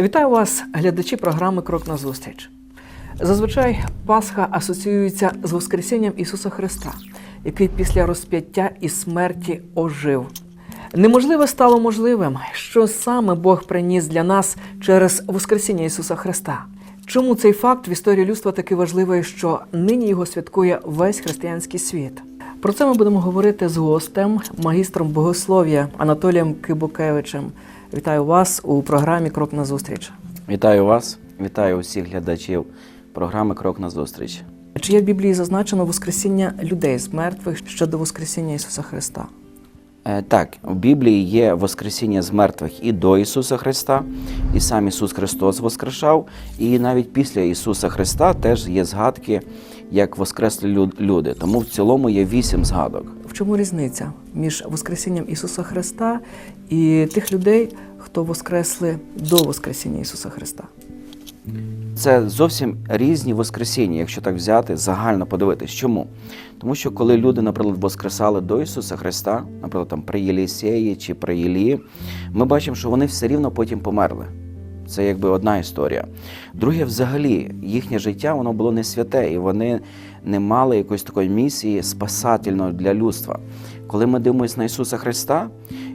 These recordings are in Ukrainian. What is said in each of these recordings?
Вітаю вас, глядачі програми Крок на зустріч. Зазвичай Пасха асоціюється з Воскресінням Ісуса Христа, який після розп'яття і смерті ожив. Неможливе стало можливим, що саме Бог приніс для нас через Воскресіння Ісуса Христа. Чому цей факт в історії людства такий важливий, що нині його святкує весь християнський світ? Про це ми будемо говорити з гостем, магістром богослов'я Анатолієм Кибукевичем. Вітаю вас у програмі Крок на зустріч. Вітаю вас, вітаю усіх глядачів програми Крок на зустріч. Чи є в Біблії зазначено Воскресіння людей з мертвих щодо Воскресіння Ісуса Христа? Е, Так, в Біблії є Воскресіння з мертвих і до Ісуса Христа, і сам Ісус Христос воскрешав, і навіть після Ісуса Христа теж є згадки, як воскресли люди. Тому в цілому є вісім згадок. Чому різниця між Воскресінням Ісуса Христа і тих людей, хто воскресли до Воскресіння Ісуса Христа? Це зовсім різні воскресіння, якщо так взяти, загально подивитись. Чому? Тому що коли люди, наприклад, воскресали до Ісуса Христа, наприклад, там при Єлісеї чи при Єлії, ми бачимо, що вони все рівно потім померли. Це якби одна історія. Друге, взагалі, їхнє життя воно було не святе, і вони не мали якоїсь такої місії спасательної для людства. Коли ми дивимося на Ісуса Христа,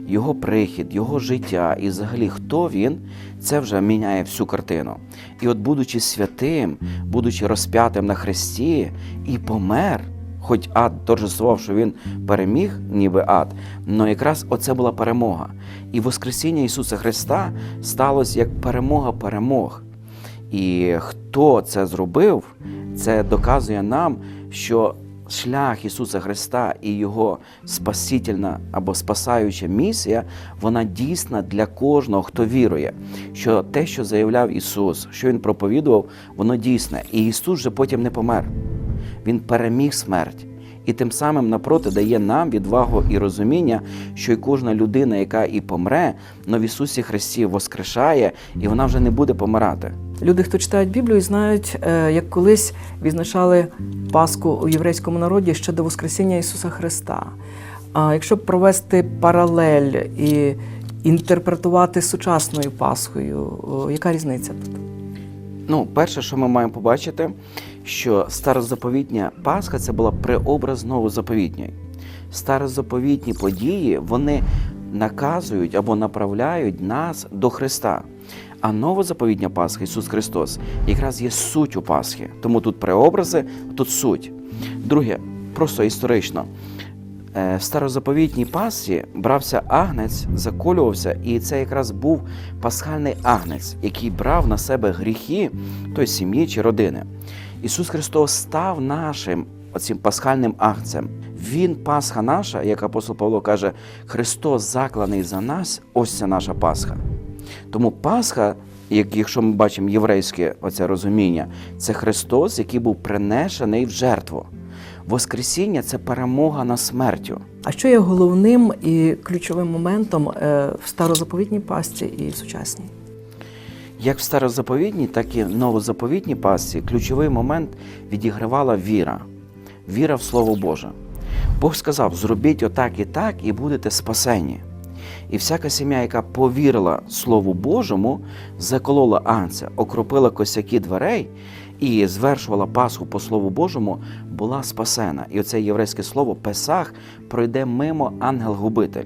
Його прихід, Його життя і взагалі хто Він, це вже міняє всю картину. І от, будучи святим, будучи розп'ятим на хресті і помер, хоч ад торжествував, що він переміг, ніби ад, але якраз оце була перемога. І Воскресіння Ісуса Христа сталося як перемога перемог. І хто це зробив, це доказує нам, що шлях Ісуса Христа і Його спасительна або спасаюча місія, вона дійсна для кожного, хто вірує, що те, що заявляв Ісус, що Він проповідував, воно дійсне. І Ісус же потім не помер. Він переміг смерть. І тим самим напроти дає нам відвагу і розуміння, що і кожна людина, яка і помре, но в Ісусі Христі воскрешає, і вона вже не буде помирати. Люди, хто читають Біблію, знають, е, як колись відзначали Пасху у єврейському народі ще до Воскресіння Ісуса Христа. А якщо провести паралель і інтерпретувати сучасною Пасхою, яка різниця тут? Ну, перше, що ми маємо побачити, що старозаповітня Пасха це була преобраз новозаповітньої. Старозаповітні події вони наказують або направляють нас до Христа. А новозаповітня Пасха, Ісус Христос, якраз є суттю Пасхи. Тому тут преобрази, тут суть. Друге, просто історично. Е, В старозаповітній пасі брався агнець, заколювався, і це якраз був пасхальний агнець, який брав на себе гріхи той сім'ї чи родини. Ісус Христос став нашим оцим пасхальним агнцем. Він Пасха наша, як апостол Павло каже, Христос закланий за нас, ось це наша Пасха. Тому Пасха, як якщо ми бачимо єврейське оце розуміння, це Христос, який був принесений в жертву. Воскресіння це перемога над смертю. А що є головним і ключовим моментом е, в старозаповітній пасті і в сучасній? Як в старозаповітній, так і в новозаповітній пасті ключовий момент відігравала віра, віра в Слово Боже. Бог сказав: зробіть отак і так, і будете спасені. І всяка сім'я, яка повірила Слову Божому, заколола анця, окропила косяки дверей і звершувала Пасху по Слову Божому, була спасена. І оце єврейське слово Песах пройде мимо ангел-губитель.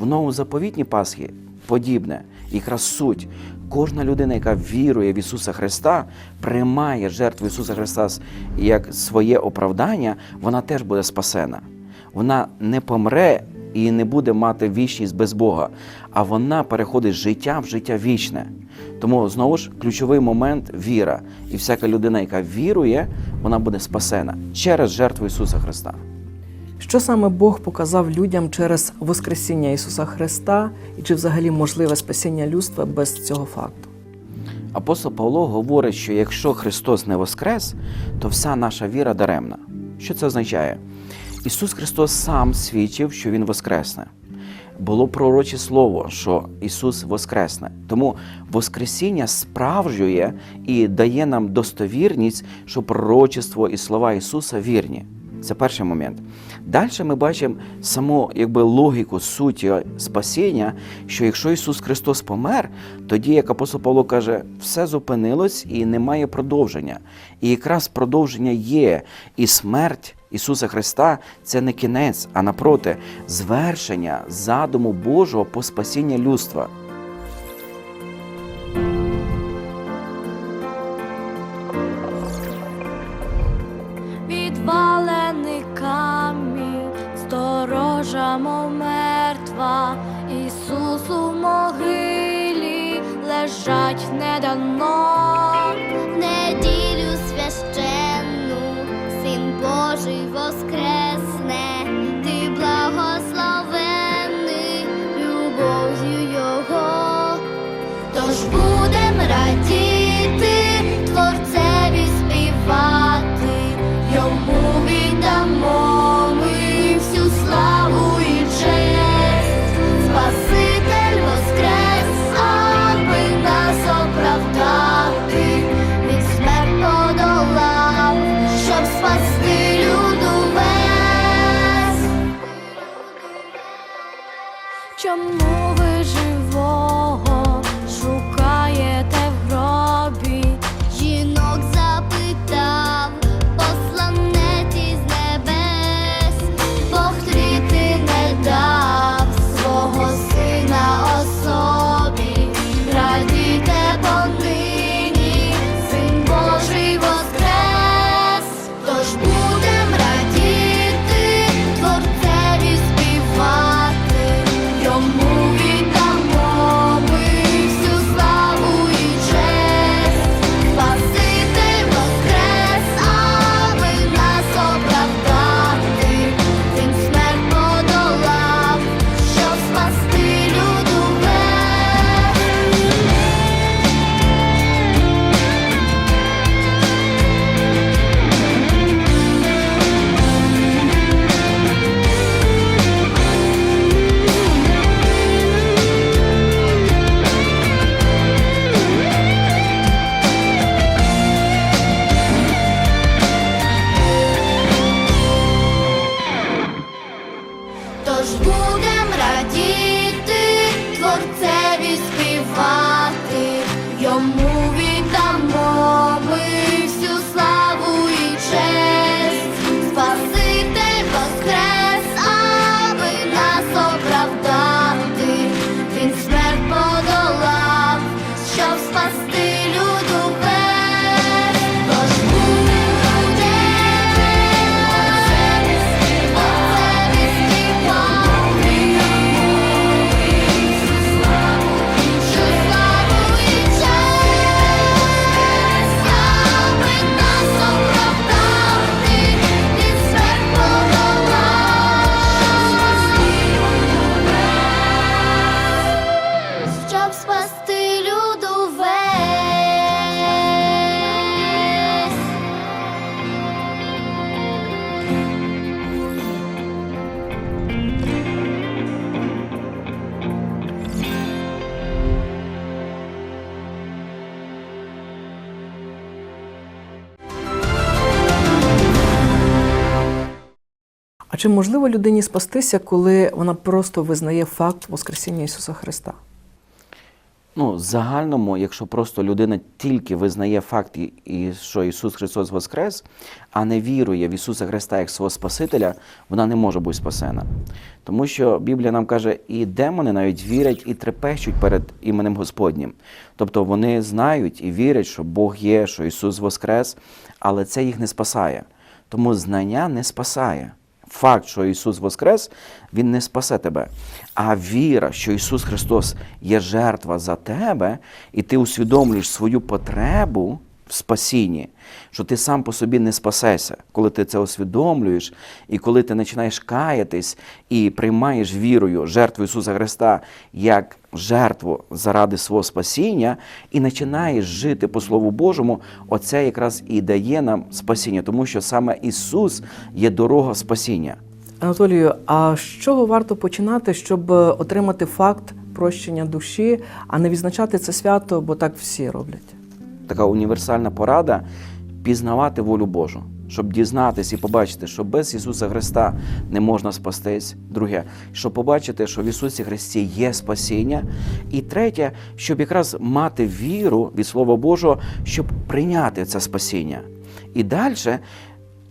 В новозаповітній Пасхі подібне, якраз суть. Кожна людина, яка вірує в Ісуса Христа, приймає жертву Ісуса Христа як своє оправдання, вона теж буде спасена. Вона не помре і не буде мати вічність без Бога, а вона переходить з життя в життя вічне. Тому знову ж ключовий момент віра. І всяка людина, яка вірує, вона буде спасена через жертву Ісуса Христа. Що саме Бог показав людям через Воскресіння Ісуса Христа, і чи взагалі можливе спасіння людства без цього факту? Апостол Павло говорить, що якщо Христос не воскрес, то вся наша віра даремна. Що це означає? Ісус Христос сам свідчив, що Він воскресне. Було пророче слово, що Ісус воскресне. Тому Воскресіння справжує і дає нам достовірність, що пророчество і слова Ісуса вірні. Це перший момент. Далі ми бачимо саму якби, логіку суті спасіння, що якщо Ісус Христос помер, тоді, як апостол Павло каже, все зупинилось і немає продовження. І якраз продовження є, і смерть Ісуса Христа це не кінець, а напроти, звершення задуму Божого по спасіння людства. Відвалений камінь, сторожа, мов мертва, Ісус могилі лежать недавно. Тож будем радіти, чи можливо людині спастися, коли вона просто визнає факт Воскресіння Ісуса Христа? Ну, загальному, якщо просто людина тільки визнає факт, що Ісус Христос Воскрес, а не вірує в Ісуса Христа як свого Спасителя, вона не може бути спасена. Тому що Біблія нам каже, і демони навіть вірять і трепещуть перед іменем Господнім. Тобто вони знають і вірять, що Бог є, що Ісус Воскрес, але це їх не спасає. Тому знання не спасає. Факт, що Ісус Воскрес, Він не спасе тебе. А віра, що Ісус Христос є жертва за тебе, і ти усвідомлюєш свою потребу в спасінні, що ти сам по собі не спасешся, коли ти це усвідомлюєш, і коли ти починаєш каятись і приймаєш вірою жертву Ісуса Христа як жертву заради свого спасіння, і починаєш жити по Слову Божому, оце якраз і дає нам спасіння, тому що саме Ісус є дорога спасіння. Анатолію, а з чого варто починати, щоб е, отримати факт прощення душі, а не відзначати це свято, бо так всі роблять? така універсальна порада пізнавати волю Божу. щоб дізнатись і побачити, що без Ісуса Христа не можна спастись. Друге, щоб побачити, що в Ісусі Христі є спасіння. І третє, щоб якраз мати віру від Слова Божого, щоб прийняти це спасіння. І далі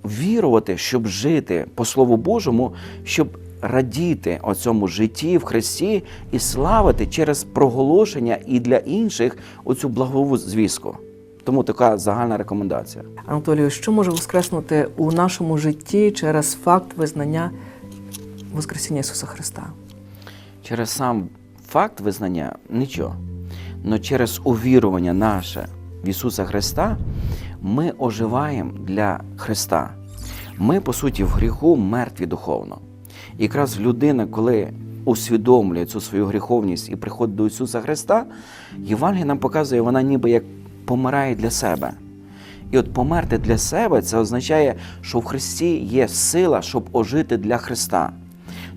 вірувати, щоб жити по Слову Божому, щоб радіти о цьому житті в Христі і славити через проголошення і для інших оцю благову звістку. Тому така загальна рекомендація. Анатолію, що може воскреснути у нашому житті через факт визнання Воскресіння Ісуса Христа? Через сам факт визнання нічого. Но через увірування наше в Ісуса Христа ми оживаємо для Христа. Ми, по суті, в гріху мертві духовно. І якраз людина, коли усвідомлює цю свою гріховність і приходить до Ісуса Христа, Євангеліє нам показує, вона ніби як помирає для себе. І от померти для себе це означає, що в Христі є сила, щоб ожити для Христа.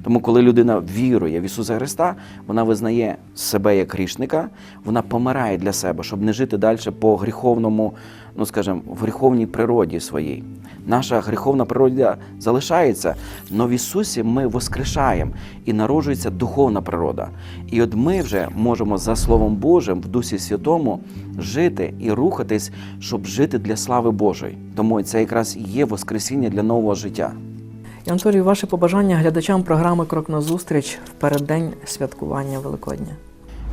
Тому, коли людина вірує в Ісуса Христа, вона визнає себе як грішника, вона помирає для себе, щоб не жити далі по гріховному, ну скажімо, в гріховній природі своїй. Наша гріховна природа залишається, але в Ісусі ми воскрешаємо і народжується духовна природа. І от ми вже можемо за Словом Божим в Дусі Святому жити і рухатись, щоб жити для слави Божої. Тому це якраз і є Воскресіння для нового життя. Анатолію, ваше побажання глядачам програми Крок на зустріч в переддень святкування Великодня.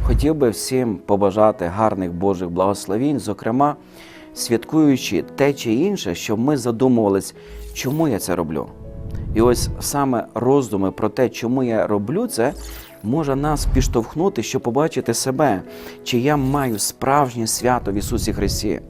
Хотів би всім побажати гарних Божих благословінь, зокрема, святкуючи те чи інше, щоб ми задумувались, чому я це роблю. І ось саме роздуми про те, чому я роблю це, може нас підштовхнути, щоб побачити себе, чи я маю справжнє свято в Ісусі Христі,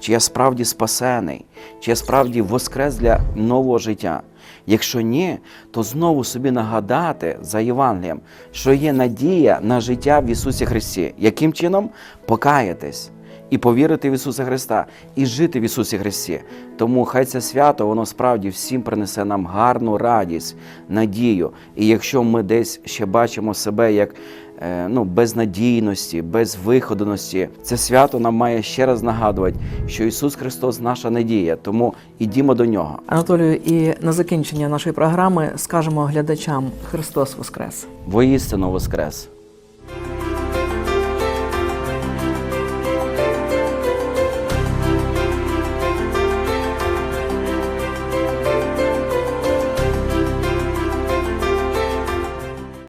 чи я справді спасений, чи я справді воскрес для нового життя. Якщо ні, то знову собі нагадати за Євангелієм, що є надія на життя в Ісусі Христі. Яким чином покаятись і повірити в Ісуса Христа, і жити в Ісусі Христі. Тому хай це свято, воно справді всім принесе нам гарну радість, надію. І якщо ми десь ще бачимо себе як е, ну, безнадійності, безвиходності, це свято нам має ще раз нагадувати, що Ісус Христос наша надія. Тому ідімо до нього. Анатолію, і на закінчення нашої програми скажемо глядачам Христос Воскрес! Воістину Воскрес!